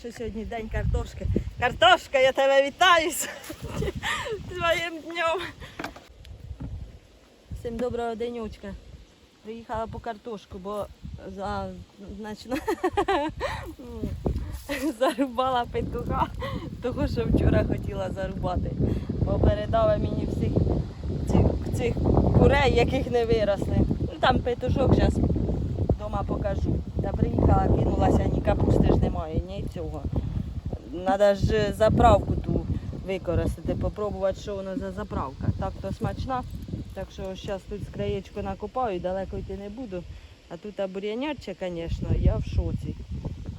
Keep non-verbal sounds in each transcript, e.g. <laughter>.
Що сьогодні день картошки. Картошка, я тебе вітаю <laughs> твоїм днем. Всім доброго денечка. Приїхала по картошку, бо за, значить, <laughs> зарубала петуха, того, що вчора хотіла зарубати. Бо передала мені всіх цих, цих курей, яких не виросли. Ну там петушок зараз вдома покажу. Та приїхала, кинулася, ні капусти ж немає, ні цього. Треба ж заправку ту використати, попробувати, що воно за заправка. Так то смачна. Так що зараз тут з краєчку накопаю, далеко йти не буду. А тут бур'яняче, звісно, я в шоці.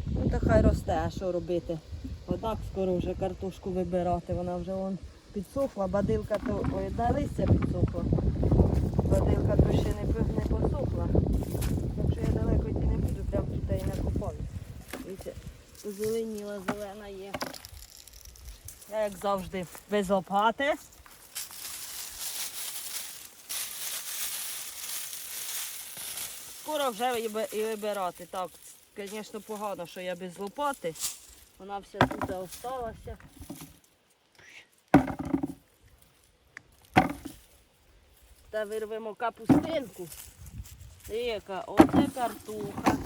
Ну та хай росте, а що робити? Отак скоро вже картошку вибирати. Вона вже вон підсохла, бадилка то ой, да, листя підсохла. Бадилка то ще не, пи- не посохла. Так що я далеко йти не буду, прямо тут і накопаю. Дивіться, зеленіла, зелена є. Я як завжди без лопати. Скоро вже і вибирати. Так, звісно, погано, що я без лопати. Вона вся тут залишилася. Та вирвемо капустинку. Яка оце картуха.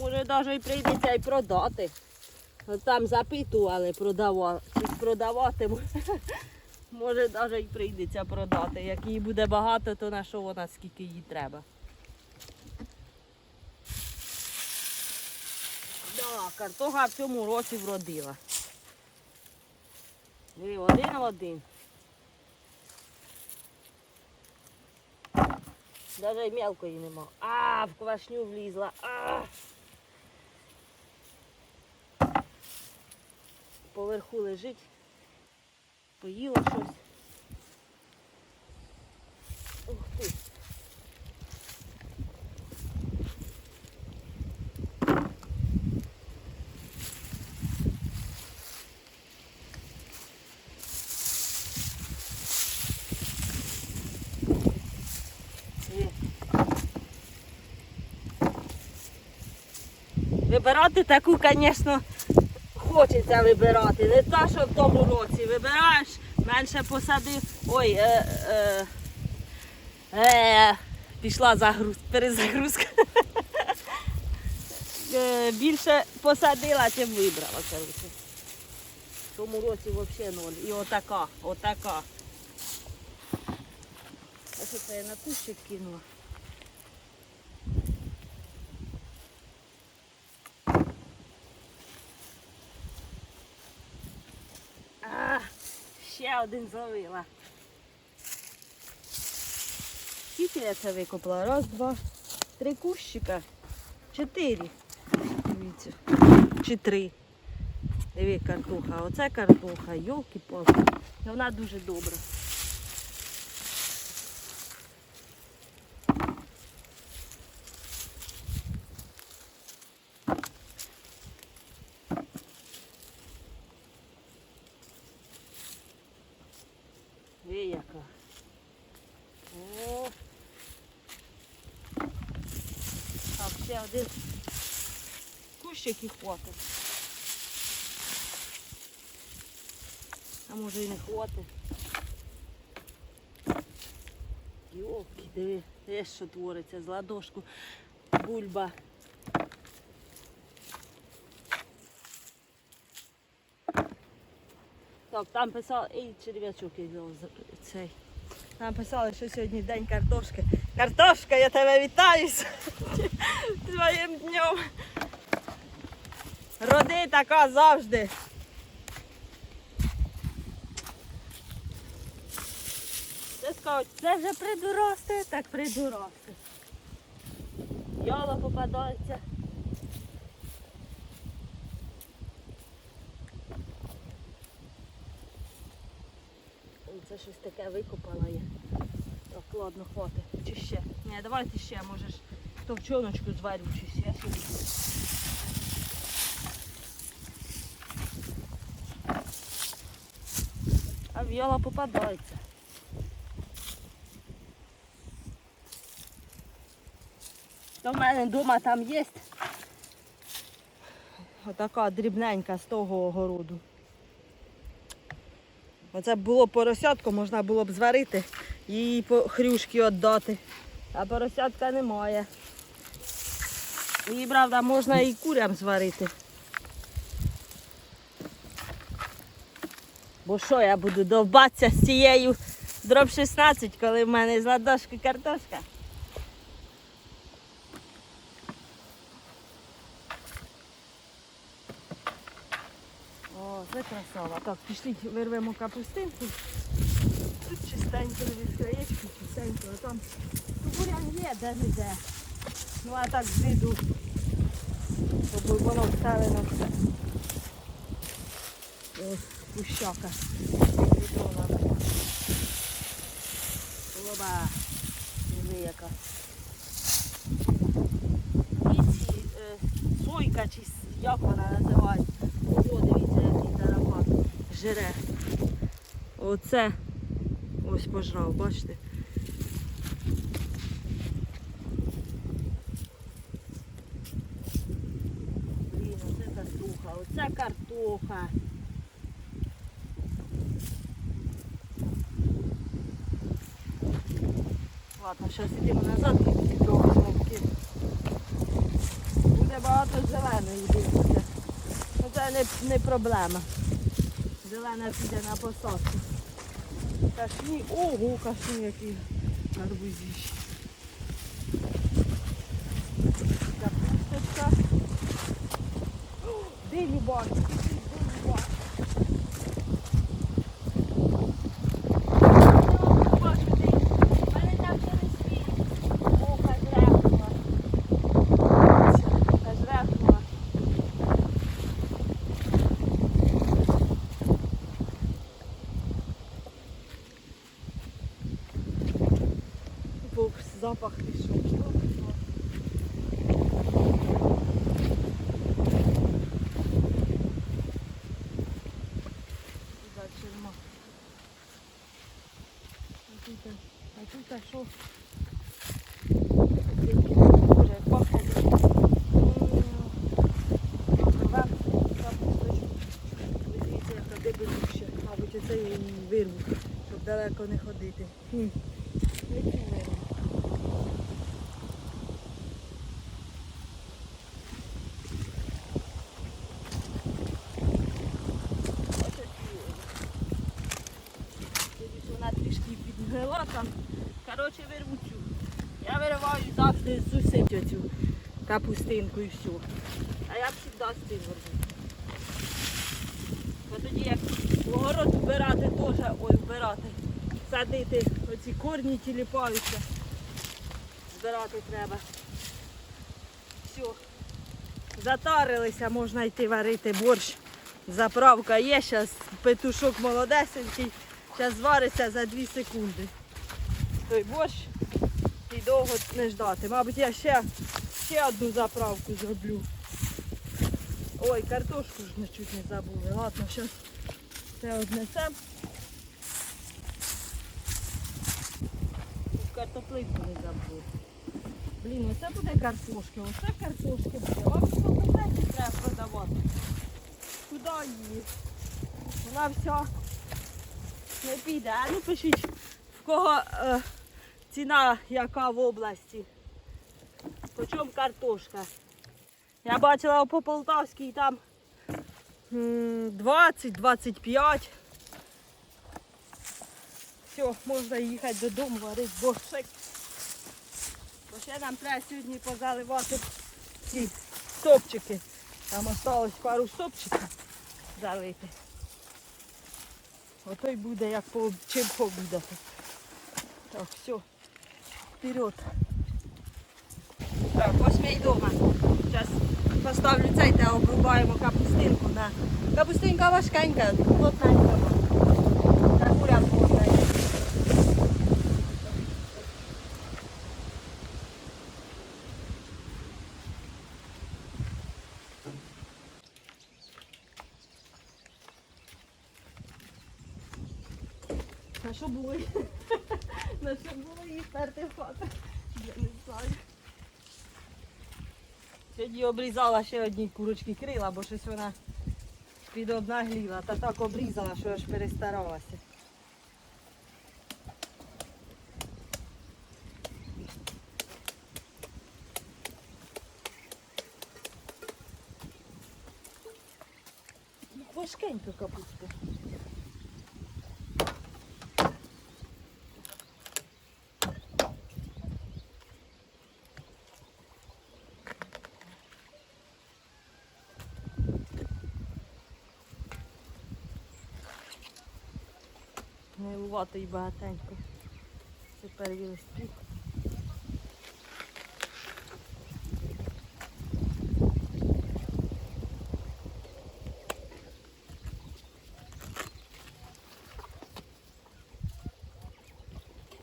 Може навіть і прийдеться і продати. Там запитували, продавати, чи продаватиму. <laughs> Може навіть і прийдеться продати. Як її буде багато, то на що вона скільки їй треба. Да, картоха в цьому році вродила. Диви, один один. Й мелкої нема. А, в квашню влізла. А! Поверху лежить. Поїла щось. Ух ти. Вибирати таку, звісно, хочеться вибирати. Не та, що в тому році. Вибираєш, менше посадив. Ой, е, е, е, пішла загруз, перезагрузка. <laughs> Е, Більше посадила, чим вибрала. коротше. В тому році взагалі ноль. І отака, отака. А що це я на кущик кинула? А, один зловила. Скільки я це викопала? Раз, два, три кущика. Чотири. Дивіться. Чи три. Диви, картоха. Оце картоха. Йолки-палки. Вона дуже добра. Диви, яка. О. Так, ще один кущик і хватить. А може і не хватить. Йолки, диви, диви, що твориться з ладошку. Бульба. Так, там писали, ей, черв'ячок цей. Там писали, що сьогодні день картошки. Картошка, я тебе вітаю <laughs> твоїм днем. Роди така завжди. Це скажуть, це вже придуросте, так придуросте. Йола попадається. Це щось таке викопала я. Ладно, хватить. Чи ще? Ні, давайте ще, можеш товчоночку зварю чи ще щось. А в'яла попадається. В мене вдома там є Отака дрібненька з того огороду. Оце було поросятко, можна було б зварити їй по хрюшки віддати. А поросятка немає. Її, правда, можна і курям зварити. Бо що я буду довбатися з цією дроб 16, коли в мене з ладошки картошка. О, це красава. Так, пішліть, вирвемо капустинку. Чистенько від краєчки, а там бурян є, де не де. Ну а так зійду, щоб воно вставлено все. Ось пущака. Відома. Оба. Яка. І ці, е, сойка чи як вона називається. Ого, дивіться, який тарапат жере. Оце ось пожрав, бачите? Блін, оце картоха, оце картоха. Ладно, зараз йдемо назад і трохи. Буде багато зеленої дивіться. Ну це не, не проблема. Зелена піде на посадку. Кашні, ого, кашні які гарбузі. Капусточка. Де Диві тут, а тут а що? Вже пахне. Дивіться, яка дебелюща. Мабуть, оце я щоб далеко не ходити. Хм. Які вирву. Ось такі вирву. Дивіться, Вона трішки підгнила там. Коротше, вирву. Я вириваю завжди з усім цю капустинку і все. А я завжди з цим вирву. Бо тоді як огород вбирати теж, ой, вбирати, садити оці корні тіліпаються. Збирати треба. Все. Затарилися, можна йти варити борщ. Заправка є, зараз петушок молодесенький, зараз звариться за 2 секунди. Той борщ і довго не ждати. Мабуть, я ще, ще одну заправку зроблю. Ой, картошку ж чуть не забули. Ладно, зараз це однесем. Тут Картоплинку не забули. Блін, оце буде картошки, оце картошки буде. Вам що треба продавати. Куди її? Вона вся не піде. А ну пишіть, в кого е, ціна яка в області. По чому картошка? Я бачила по Полтавській там 20-25. Все, можна їхати додому, варити борщик. Бо ще нам треба сьогодні позаливати ці стопчики. Там осталось пару стопчиків залити. Ото й буде як по, чим пообідати. Так, все, вперед. Так, ось ми й вдома. Зараз поставлю цей та обрубаємо капустинку. На. Капустинка важкенька, плотненька. На курям що було? На що було їх перти в хату? Я не знаю. Сьогодні обрізала ще одні курочки крила, бо щось вона підобнагліла. Та так обрізала, що аж перестаралася. Ну, Важкенька капуста. Милувато і багатенько. Листки.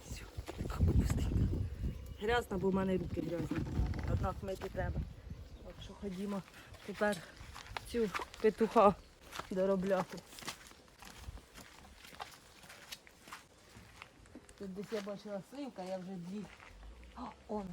Всю, капустинка. Грязна, бо в мене руки грязні. Однак мити треба. Так що ходімо тепер цю петуха доробляти. Десь я бачила сливка, я вже дві. О, он.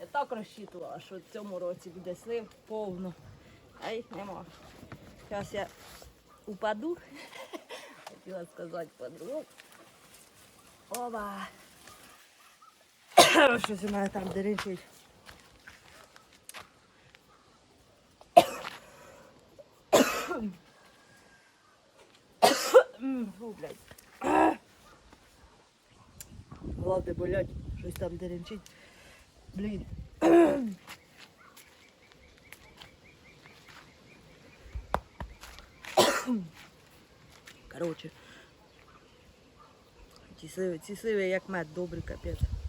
Я так розчитувала, що в цьому році буде слив повно. Ай, нема. Зараз я упаду. <laughs> Хотіла сказати подругу. Оба. Щось у там деречить. Фу, блядь. Ладно, болять, щось там деренчить. Блін. Короче. Ці сливи як мед, добрий капець.